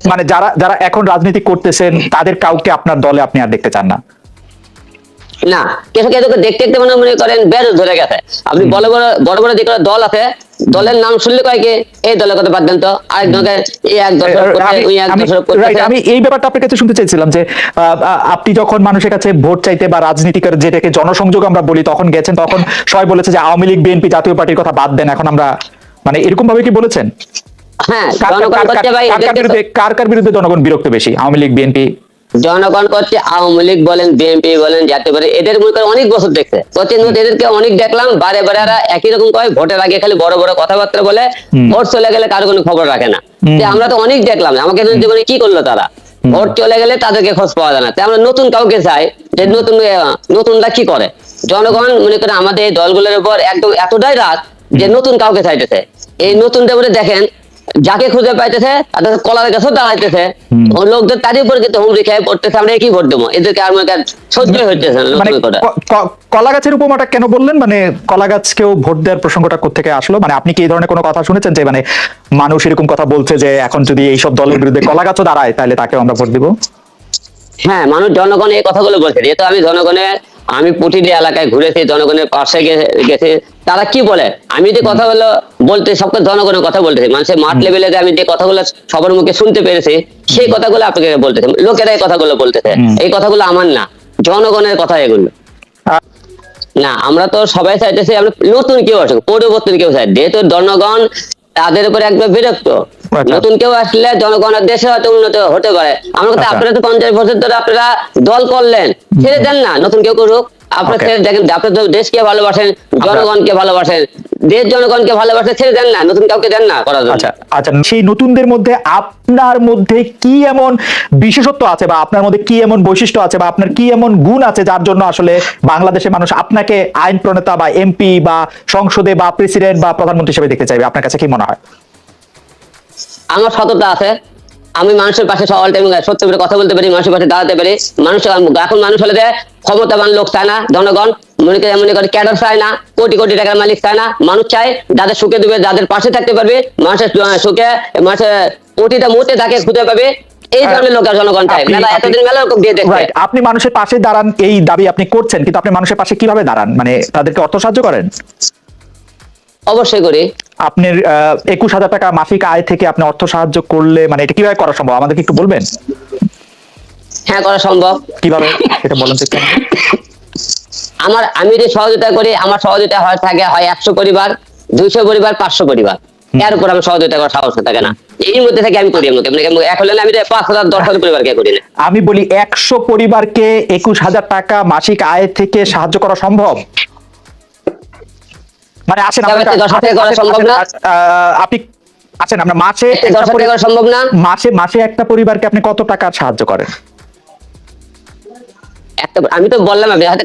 মানে যারা যারা এখন রাজনীতি করতেছেন তাদের কাউকে আপনার দলে আপনি আর দেখতে চান না। না কেউ কেউ দেখতে দেখতে মনে মনে করেন বেশ ধরে গেছে। আপনি বড় বড় বড় বড় যে দল আছে দলের নাম শুনলে কয় কি? এই দলের কথা বাদ দেন তো। আরেকজনকে এই এক আমি- আমি- এই ব্যাপারটা আপনার কাছে শুনতে চাইছিলাম যে আপনি যখন মানুষের কাছে ভোট চাইতে বা রাজনীতিকের যেটাকে জনসংযোগ আমরা বলি তখন গেছেন তখন সবাই বলেছে যে আওয়ামী লীগ বিএনপি জাতীয় পার্টির কথা বাদ দেন এখন আমরা মানে এরকম ভাবে কি বলেছেন? কার- জনগণ কার- কার- কার বিরুদ্ধে কার কার জনগণ বিরক্ত বেশি? আওয়ামী লীগ বিএনপি জনগণ করছে আওয়ামী লীগ বলেন বিএনপি বলেন জাতীয় পার্টি এদের মনে করেন অনেক বছর দেখছে। প্রতিদিন এদেরকে অনেক দেখলাম বারে বারে একই রকম কয় ভোটের আগে খালি বড় বড় কথাবার্তা বলে ভোট চলে গেলে কারও কোনো খবর রাখে না। যে আমরা তো অনেক দেখলাম আমাকে জীবনে কি করল তারা? ভোট চলে গেলে তাদেরকে খোঁজ পাওয়া যায় না। তাই আমরা নতুন কাউকে চাই যে নতুন নতুনরা কি করে? জনগণ মনে করে আমাদের এই দলগুলোর উপর একদম এতটাই রাত যে নতুন কাউকে চাইতেছে। এই নতুনটা বলে দেখেন যাকে খুঁজে পাইতেছে তাদের কলার কাছে দাঁড়াইতেছে। লোকদের তারই উপর কিন্তু হুমড়ি খেয়ে পড়তেছে আমরা কি ভোট দেবো? এদেরকে আর সহ্য হইতেছে মানে কলা গাছের উপমাটা কেন বললেন? মানে কলা গাছকেও ভোট দেওয়ার প্রসঙ্গটা কোথেকে আসলো? মানে আপনি কি এই ধরনের কোনো কথা শুনেছেন যে মানে মানুষ এরকম কথা বলছে যে এখন যদি এইসব দলের বিরুদ্ধে কলা গাছও দাঁড়ায় তাহলে তাকে আমরা ভোট দিব? হ্যাঁ মানুষ জনগণ এই কথাগুলো বলছে। যেহেতু আমি জনগণের আমি প্রতিটি এলাকায় ঘুরেছি জনগণের পাশে গেছি। তারা কি বলে? আমি যে কথাগুলো বলতে সবকে জনগণের কথা বলতেছি। মানুষের মাঠ লেভেলে যে আমি যে কথাগুলো সবার মুখে শুনতে পেরেছি সেই কথাগুলো আপনাকে বলতেছে। লোকেরা এই কথাগুলো বলতেছে। এই কথাগুলো আমার না। জনগণের কথা এগুলো। না আমরা তো সবাই চাইতেছি আমরা নতুন কেউ আসুক পরিবর্তন কেউ চাই। যেহেতু জনগণ তাদের উপরে একবার বিরক্ত। আচ্ছা। নতুন কেউ আসলে জনগণের দেশে হয়তো উন্নত হতে পারে। আমার কথা আচ্ছা। আপনারা তো পঞ্চাশ বছর ধরে আপনারা দল করলেন। ছেড়ে দেন না নতুন কেউ করুক। আপনার ছেড়ে দেখেন আপনার তো দেশকে ভালোবাসেন জনগণকে ভালোবাসেন। দেশ জনগণকে ভালোবাসেন ছেড়ে দেন না নতুন কাউকে দেন না করার জন্য। আচ্ছা আচ্ছা সেই নতুনদের মধ্যে আপনার মধ্যে কি এমন বিশেষত্ব আছে বা আপনার মধ্যে কি এমন বৈশিষ্ট্য আছে বা আপনার কি এমন গুণ আছে যার জন্য আসলে বাংলাদেশের মানুষ আপনাকে আইন প্রণেতা বা এমপি বা সংসদে বা প্রেসিডেন্ট বা প্রধানমন্ত্রী হিসেবে দেখতে চাইবে? আপনার কাছে কি মনে হয়? আমার সততা আছে। আমি মানুষের পাশে অল টাইম সত্য করে কথা বলতে পারি মানুষের পাশে দাঁড়াতে পারি। মানুষ এখন মানুষ হলে ক্ষমতাবান লোক চায় না জনগণ মনে করে মনে করে ক্যাডার চায় না কোটি কোটি টাকার মালিক চায় না মানুষ চায় যাদের সুখে দেবে যাদের পাশে থাকতে পারবে মানুষের সুখে মানুষের কোটিটা মুহূর্তে তাকে খুঁজে পাবে। এই ধরনের লোকের জনগণ চায়। মেলা এতদিন মেলা লোক দিয়ে দেখছে। আপনি মানুষের পাশে দাঁড়ান এই দাবি আপনি করছেন কিন্তু আপনি মানুষের পাশে কীভাবে দাঁড়ান? মানে তাদেরকে অর্থ সাহায্য করেন? অবশ্যই করি। আপনার একুশ হাজার টাকা মাসিক আয় থেকে আপনি অর্থ সাহায্য করলে মানে এটা কীভাবে করা সম্ভব? আমাদেরকে একটু বলবেন? হ্যাঁ করা সম্ভব। কীভাবে? এটা বলেন তো আমার আমি যে সহযোগিতা করি আমার সহযোগিতা হয় থাকে হয় একশো পরিবার দুইশো পরিবার পাঁচশো পরিবার। এর উপর আমি সহযোগিতা করার সাহস থাকে না। এর মধ্যে থেকে আমি করি মানে এক হলে আমি পাঁচ হাজার দশ হাজার পরিবারকে করি না। আমি বলি একশো পরিবারকে একুশ হাজার টাকা মাসিক আয় থেকে সাহায্য করা সম্ভব? আসেন, আহ, আপনি আছেন আমরা মাসে দশ একটা হাজার পরি- টাকা করা সম্ভব না? মাসে মাসে একটা পরিবারকে আপনি কত টাকা সাহায্য করেন? আমি তো বললাম আমি হাতে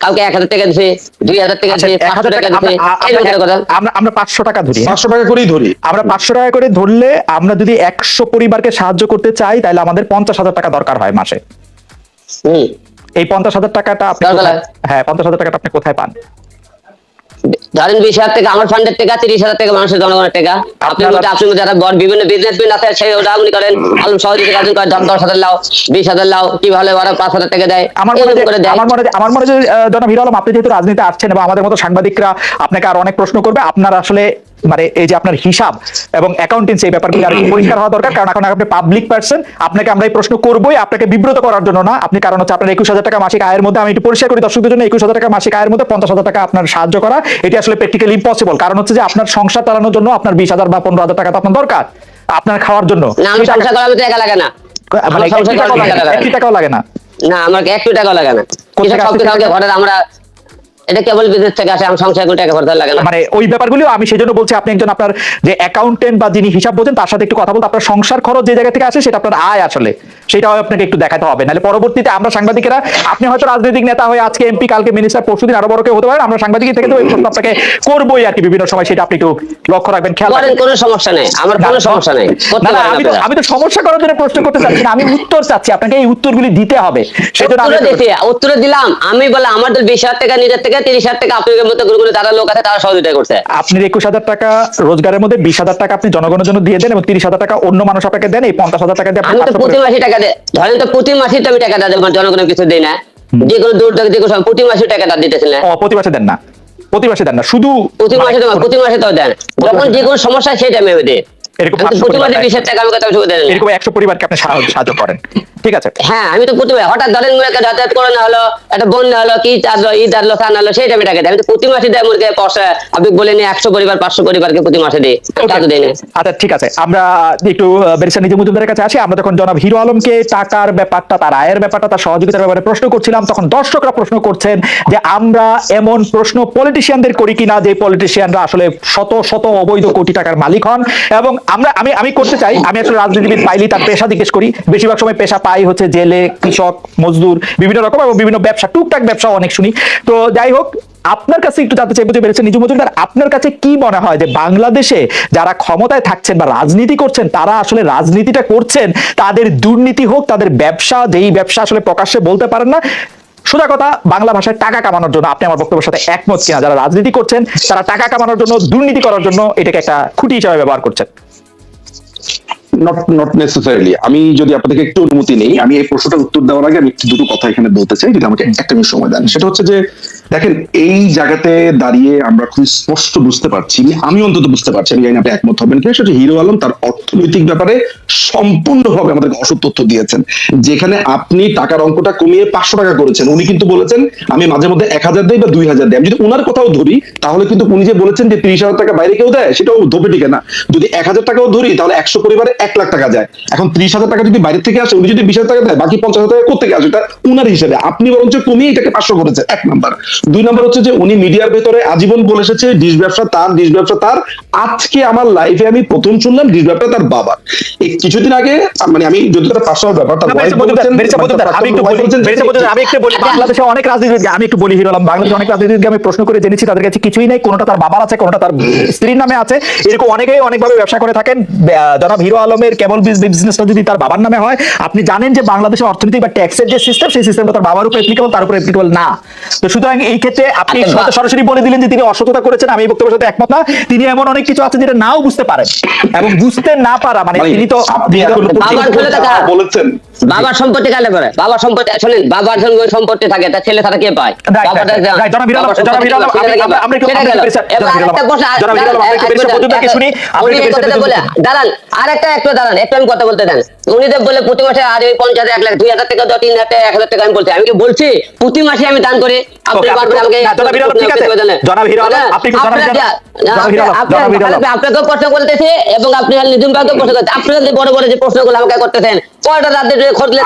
কাউকে এক হাজার টাকা দিছে দুই হাজার টাকা আচ্ছা, দিছে এক পাঁচশো হাজার টাকা দিছে আমরা- এই রকম কথা। আমরা আমরা পাঁচশো টাকা ধরি হ্যাঁ? পাঁচশো টাকা করেই ধরি। আমরা পাঁচশো টাকা করে ধরলে আমরা যদি একশো পরিবারকে সাহায্য করতে চাই তাহলে আমাদের পঞ্চাশ হাজার টাকা দরকার হয় মাসে। এই পঞ্চাশ হাজার টাকাটা আপনি হয়। হ্যাঁ পঞ্চাশ হাজার টাকাটা আপনি কোথায় পান? ধরেন বিশ হাজার টাকা আমার ফান্ডের টাকা তিরিশ হাজার টাকা মানুষের জনগণের টাকা। আপনি মধ্যে আপনি যারা বড় বিভিন্ন বিজনেসম্যান আছে সেই ওটা আপনি করেন আলম সহযোগিতা কাজ করেন দশ হাজার লাও বিশ হাজার লাও কি ভালো ওরা পাঁচ হাজার টাকা দেয় আমার মনে আমার মনে আমার মনে জনাব হিরো আলম আপনি যেহেতু রাজনীতি আসছেন এবং আমাদের মতো সাংবাদিকরা আপনাকে আর অনেক প্রশ্ন করবে আপনার আসলে মানে এই যে আপনার হিসাব এবং অ্যাকাউন্টেন্সি এই ব্যাপারগুলো আর পরিষ্কার হওয়া দরকার। কারণ এখন আপনি পাবলিক পার্সন আপনাকে আমরা এই প্রশ্ন করবোই আপনাকে বিব্রত করার জন্য না। আপনি কারণ হচ্ছে আপনার একুশ হাজার টাকা মাসিক আয়ের মধ্যে আমি একটু পরিষ্কার করি দর্শকদের জন্য একুশ হাজার টাকা মাসিক আয়ের মধ্যে পঞ্চাশ হাজার টাকা আপনার সাহায্য করা এটি আসলে প্র্যাকটিক্যালি ইম্পসিবল কারণ হচ্ছে যে আপনার সংসার চালানোর জন্য আপনার বিশ হাজার বা পনেরো হাজার টাকা তো আপনার দরকার আপনার খাওয়ার জন্য। না আমি সংসার করার মতো টাকা লাগে না। মানে আমার সংসার একটি টাকাও লাগে না, না। টাকাও আমার একটু টাকা লাগে না। সব কিছু আমাকে ঘরের আমরা এটা কেবল বিদেশ থেকে আসে, আমি সংসার কোনো টাকা লাগে না। মানে ওই ব্যাপারগুলিও আমি সেজন্য বলছি, আপনি একজন আপনার যে অ্যাকাউন্টেন্ট বা যিনি হিসাব বলছেন তার সাথে একটু কথা বলতে, আপনার সংসার খরচ যে জায়গা থেকে আসে, সেটা আপনার আয় আসলে। সেটাও আপনাকে একটু দেখাতে হবে। নাহলে পরবর্তীতে আমরা সাংবাদিকেরা আপনি হয়তো রাজনৈতিক নেতা হয়ে আজকে এমপি কালকে মিনিস্টার পরশুদিন আরও বড় কেউ হতে পারেন আমরা সাংবাদিক থেকে তো এই প্রশ্ন আপনাকে করবোই আর কি বিভিন্ন সময় সেটা আপনি একটু লক্ষ্য রাখবেন খেয়াল কোনো সমস্যা নেই আমার কোনো সমস্যা নেই আমি তো আমি তো সমস্যা করার জন্য প্রশ্ন করতে চাচ্ছি না আমি উত্তর চাচ্ছি আপনাকে এই উত্তরগুলি দিতে হবে সেজন্য আমি উত্তরে দিলাম আমি বলে আমার তো বিশ হাজার টাকা নিজের থেকে তিরিশ হাজার টাকা আপনাদের মতো গুরুগুলো যারা লোক আছে তারা সহযোগিতা করছে। আপনি একুশ হাজার টাকা রোজগারের মধ্যে বিশ হাজার টাকা আপনি জনগণের জন্য দিয়ে দেন এবং তিরিশ হাজার টাকা অন্য মানুষ আপনাকে দেন এই পঞ্চাশ হাজার টাকা দিয়ে আপনি প্রতি মাসে টাকা দেয় ধরেন তো প্রতি মাসে তো আমি টাকা দেয় জনগণের কিছু দেই না। যে কোনো দূর থেকে যে কোনো প্রতি মাসে টাকাটা দিতেছিল না। প্রতি মাসে দেন না। প্রতি মাসে দেন না শুধু প্রতি মানে মাসে তো প্রতি মাসে তো দেন। যখন যে কোনো সমস্যা সেই টাইমে দেয় এরকম প্রতি মাসে। বিশ টাকা আমি কথা দেন এরকম একশো পরিবারকে আপনি সাহায্য করেন। ঠিক আছে? হ্যাঁ আমি তো প্রতি মাসে হঠাৎ ধরেন মনে করেন যাতায়াত করোনা হলো একটা বন্যা হলো কি আসলো ঈদ আসলো খান হলো সেই টাইমে টাকা দেয় আমি তো প্রতি মাসে দেয় করেন পয়সা আপনি বলেন একশো পরিবার পাঁচশো পরিবারকে প্রতি মাসে তা তো দেয় না। আচ্ছা ঠিক আছে। আমরা একটু বেরিসা নিজে মজুমদারের কাছে আসি। আমরা যখন জনাব হিরো আলমকে টাকার ব্যাপারটা তার আয়ের ব্যাপারটা তার সহযোগিতার ব্যাপারে প্রশ্ন করছিলাম তখন দর্শকরা প্রশ্ন করছেন যে আমরা এমন প্রশ্ন পলিটিশিয়ানদের করি কিনা যে পলিটিশিয়ানরা আসলে শত শত অবৈধ কোটি টাকার মালিক হন। এবং আমরা আমি আমি করতে চাই। আমি আসলে রাজনীতিবিদ পাইলি তার পেশা জিজ্ঞেস করি। বেশিরভাগ সময় পেশা পাই হচ্ছে জেলে, কৃষক, মজদুর, বিভিন্ন রকম এবং বিভিন্ন ব্যবসা, টুকটাক ব্যবসা অনেক শুনি। তো যাই হোক, আপনার কাছে একটু জানতে চাইব যে বেড়েছে নিজু মজুমদার, আপনার কাছে কি মনে হয় যে বাংলাদেশে যারা ক্ষমতায় থাকছেন বা রাজনীতি করছেন, তারা আসলে রাজনীতিটা করছেন, তাদের দুর্নীতি হোক, তাদের ব্যবসা, যেই ব্যবসা আসলে প্রকাশ্যে বলতে পারেন না, সোজা কথা, বাংলা ভাষায় টাকা কামানোর জন্য আপনি আমার বক্তব্যের সাথে একমত কিনা? যারা রাজনীতি করছেন, তারা টাকা কামানোর জন্য, দুর্নীতি করার জন্য এটাকে একটা খুঁটি হিসাবে ব্যবহার করছেন। নট নট নেসেসারিলি আমি যদি আপনাদেরকে একটু অনুমতি নেই, আমি এই প্রশ্নটার উত্তর দেওয়ার আগে আমি দুটো কথা এখানে বলতে চাই যদি আমাকে একটা মিনিট সময় দেন। সেটা হচ্ছে যে দেখেন, এই জায়গাতে দাঁড়িয়ে আমরা খুব স্পষ্ট বুঝতে পারছি আমি অন্তত বুঝতে পারছি, আমি জানি আপনি একমত হবেন কিনা, সেটা হিরো আলম তার অর্থনৈতিক ব্যাপারে সম্পূর্ণভাবে আমাদেরকে অসৎ তথ্য দিয়েছেন, যেখানে আপনি টাকার অঙ্কটা কমিয়ে পাঁচশো টাকা করেছেন, উনি কিন্তু বলেছেন, আমি মাঝে মধ্যে এক হাজার দেই বা দুই হাজার দেয় আমি যদি ওনার কথাও ধরি, তাহলে কিন্তু উনি যে বলেছেন যে তিরিশ হাজার টাকা বাইরে কেউ দেয়, সেটাও ধোপে টিকে না, যদি এক হাজার টাকাও ধরি, তাহলে একশো পরিবারে এক লাখ টাকা যায়, এখন ত্রিশ হাজার টাকা যদি বাইরে থেকে আসে, উনি যদি বিশ হাজার টাকা দেয়, বাকি পঞ্চাশ হাজার টাকা কোথেকে আসে, এটা উনার হিসেবে, আপনি বরঞ্চ কমিয়ে এটাকে পাঁচশো করেছে এক নাম্বার। দুই নাম্বার হচ্ছে যে উনি মিডিয়ার ভেতরে আজীবন বলে এসেছে ডিশ ব্যবসা তার ডিশ ব্যবসা তার। আজকে আমার লাইফে আমি প্রথম শুনলাম ডিশ ব্যবসা তার বাবা এই কিছুদিন আগে মানে আমি যদি তার পার্সোনাল ব্যাপার তার আমি একটু আমি একটু বলি, বাংলাদেশে অনেক রাজনীতিবিদকে আমি একটু বলি হিরো আলম, বাংলাদেশে অনেক রাজনীতিবিদকে আমি প্রশ্ন করে জেনেছি তাদের কাছে কিছুই নেই কোনটা তার বাবার আছে কোনটা তার স্ত্রীর নামে আছে। এরকম অনেকেই অনেকভাবে ব্যবসা করে থাকেন। জনাব হিরো আলমের কেবল বিজনেসটা যদি তার বাবার নামে হয় আপনি জানেন যে বাংলাদেশের অর্থনীতি বা ট্যাক্সের যে সিস্টেম সেই সিস্টেমটা তার বাবার উপর অ্যাপ্লিকেবল তার উপর অ্যাপ্লিকেবল না। তো সুতরাং এই ক্ষেত্রে আপনি আচ্ছা, সরাসরি বলে দিলেন যে তিনি অসততা করেছেন আমি এই বক্তব্যের সাথে একমত না। তিনি এমন অনেক কিছু আছে যেটা নাও বুঝতে পারেন এবং বুঝতে না পারা মানে মানে তিনি তো। বলেছেন। বাবার সম্পত্তি কালে করে? বাবার সম্পত্তি শোনেন বাবার ওই সম্পত্তি থাকে তার ছেলে তারা কে পায়? দাঁড়ান আর একটা একটু দাঁড়ান। একটু আমি কথা বলতে দেন। উনি তো বলে প্রতি মাসে আর ওই পঞ্চায়েত এক লাখ দুই হাজার টাকা দশ তিন হাজার টাকা এক হাজার টাকা আমি বলছি। আমি কি বলছি? প্রতি মাসে আমি দান করি। প্রশ্ন করতেছে এবং আপনি নিজুম প্রশ্ন করতে বড় বড় যে প্রশ্নগুলো আমাকে করতেছেন কয়টা খোঁজলে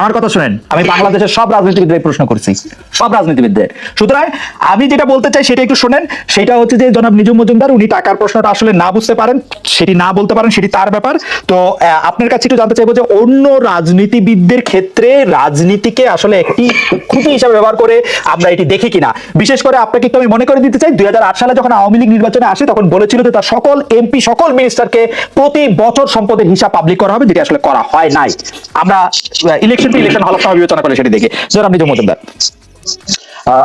আমার কথা শোনেন, আমি বাংলাদেশের সব রাজনীতিবিদদের প্রশ্ন করছি। সব রাজনীতিবিদদের। সুতরাং আমি যেটা বলতে চাই সেটা একটু শোনেন সেটা হচ্ছে যে জনাব নিজুম মজুমদার উনি টাকার প্রশ্নটা আসলে না বুঝতে পারেন সেটি না বলতে পারেন সেটি তার ব্যাপার। তো আপনার কাছে একটু জানতে চাইব যে অন্য রাজনীতিবিদদের ক্ষেত্রে রাজনীতিকে আসলে একটি খুঁটি হিসাবে ব্যবহার করে আমরা এটি দেখি কিনা। বিশেষ করে আপনাকে একটু আমি মনে করে দিতে চাই, দুই হাজার আট সালে যখন আওয়ামী লীগ নির্বাচনে আসে, তখন বলেছিল যে তার সকল এমপি, সকল মিনিস্টারকে প্রতি বছর সম্পদের হিসাব পাবলিক করা হবে, যেটি আসলে করা হয় নাই। আমরা ইলেকশন টু ইলেকশন সময় বিবেচনা করে সেটি দেখি। জনাব নিজুম মজুমদার।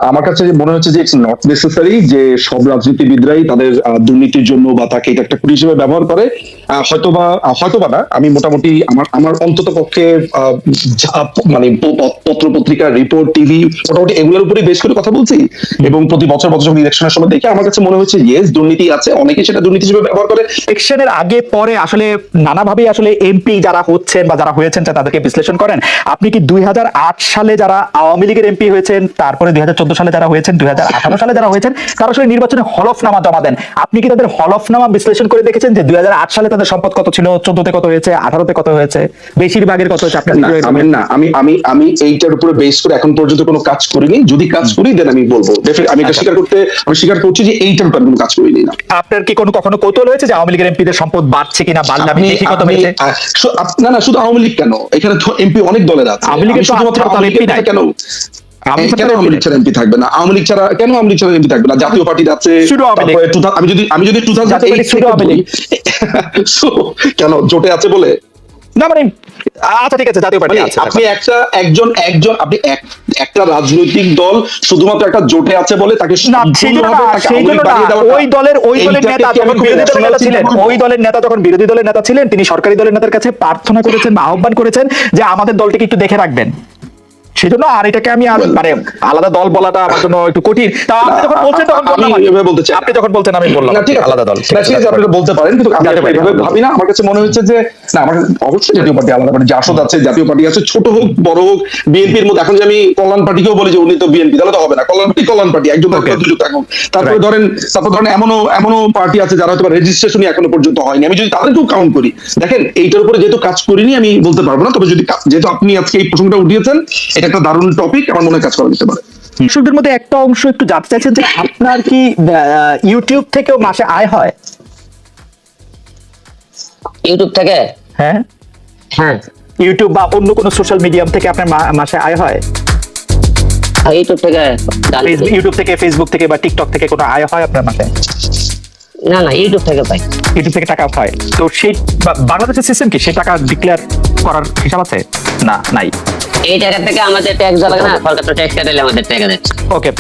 আমার কাছে মনে হচ্ছে যে ইটস নট নেসেসারি যে সব রাজনীতিবিদরাই তাদের দুর্নীতির জন্য বা তাকে এটা একটা কুড়ি হিসেবে ব্যবহার করে। হয়তোবা হয়তোবা না, আমি মোটামুটি আমার আমার অন্তত পক্ষে মানে পত্র পত্রিকা রিপোর্ট টিভি মোটামুটি এগুলোর উপরে বেশ করে কথা বলছি। এবং প্রতি বছর বছর ইলেকশনের সময় দেখি, আমার কাছে মনে হচ্ছে ইয়েস দুর্নীতি আছে অনেকে সেটা দুর্নীতি হিসেবে ব্যবহার করে। ইলেকশনের আগে, পরে আসলে নানাভাবে আসলে এমপি যারা হচ্ছেন বা যারা হয়েছেন তাদেরকে বিশ্লেষণ করেন। আপনি কি দুই হাজার আট সালে যারা আওয়ামী লীগের এমপি হয়েছেন, তারপরে দুই সালে যারা হয়েছেন দুই হাজার আঠারো সালে যারা হয়েছেন তারা আসলে নির্বাচনে হলফনামা জমা দেন। আপনি কি তাদের হলফনামা বিশ্লেষণ করে দেখেছেন যে দুই সালে তাদের সম্পদ কত ছিল চোদ্দতে কত হয়েছে আঠারোতে কত হয়েছে? বেশিরভাগের কত হয়েছে? আপনার না, আমি না আমি আমি আমি এইটার উপরে বেস করে এখন পর্যন্ত কোনো কাজ করিনি। যদি কাজ করি দেন আমি বলব। আমি এটা স্বীকার করতে আমি স্বীকার করছি যে এইটার উপর কোনো কাজ করিনি না। আপনার কি কোনো কখনো কৌতূহল হয়েছে যে আওয়ামী লীগের এমপিদের সম্পদ বাড়ছে কিনা বাড়লে আমি দেখি কত হয়েছে? না না শুধু আওয়ামী লীগ কেন? এখানে তো এমপি অনেক দলের আছে। আওয়ামী লীগের শুধুমাত্র লীগের MP নাই। কেন? লীগ কেন আওয়ামী লীগ ছাড়া এমপি থাকবে না? আওয়ামী লীগ ছাড়া কেন আওয়ামী লীগ ছাড়া এমপি থাকবে না? জাতীয়। তারপরে 2000 আমি যদি আমি যদি টু পার্টি লীগ। কেন? জোটে আছে বলে? না মানে আচ্ছা ঠিক আছে জাতীয় পার্টি মানে আপনি একটা একজন একজন আপনি একটা রাজনৈতিক দল শুধুমাত্র একটা জোটে আছে বলে তাকে ওই দলের ওই দলের নেতা যখন বিরোধী দলের নেতা ছিলেন ওই দলের নেতা যখন বিরোধী দলের নেতা ছিলেন তিনি সরকারি দলের নেতার কাছে প্রার্থনা করেছেন বা আহ্বান করেছেন যে আমাদের দলটিকে একটু দেখে রাখবেন। সেজন্য আর এটাকে আমি আর মানে আলাদা দল বলাটা আমার জন্য একটু কঠিন। তা আপনি যখন বলছেন তখন আমি বলতে চাই। আপনি যখন বলছেন আমি বললাম ঠিক আলাদা দল। ঠিক আছে আপনি বলতে পারেন কিন্তু আমি এভাবে ভাবি না। আমার কাছে মনে হচ্ছে যে না আমার অবশ্যই জাতীয় পার্টি আলাদা পার্টি জাসদ আছে জাতীয় পার্টি আছে ছোট হোক বড় হোক বিএনপির মধ্যে এখন যে আমি কল্যাণ পার্টিকেও বলি যে উনি তো বিএনপি তাহলে তো হবে না। কল্যাণ পার্টি কল্যাণ পার্টি একজন. দুজন থাকুক তারপরে ধরেন তারপর ধরেন এমনও এমনও পার্টি আছে যারা হয়তো রেজিস্ট্রেশনই এখনও পর্যন্ত হয়নি। আমি যদি তাদেরকেও কাউন্ট করি দেখেন এইটার উপরে যেহেতু কাজ করিনি আমি বলতে পারব না। তবে যদি যেহেতু আপনি আজকে এই প্রসঙ্গটা উঠিয়েছেন এটা একটা দারুণ টপিক আমার মনে কাজ করা যেতে পারে। দর্শকদের মধ্যে একটা অংশ একটু জানতে চাইছেন যে আপনার কি ইউটিউব থেকেও মাসে আয় হয়? ইউটিউব থেকে? হ্যাঁ। হ্যাঁ। ইউটিউব বা অন্য কোনো সোশ্যাল মিডিয়াম থেকে আপনার মাসে আয় হয়? ইউটিউব থেকে। জানি। ফেসবুক ইউটিউব থেকে ফেসবুক থেকে বা টিকটক থেকে কোনো আয় হয় আপনার মাসে? না না ইউটিউব থেকে পাই। ইউটিউব থেকে টাকা হয়। তো সেই বাংলাদেশের সিস্টেম কি? সেই টাকা ডিক্লেয়ার করার হিসাব আছে? না নাই। এই টাকা থেকে আমাদের ট্যাক্স লাগে না সরকার তো ট্যাক্স কাটালে আমাদের টাকা দিচ্ছে। ওকে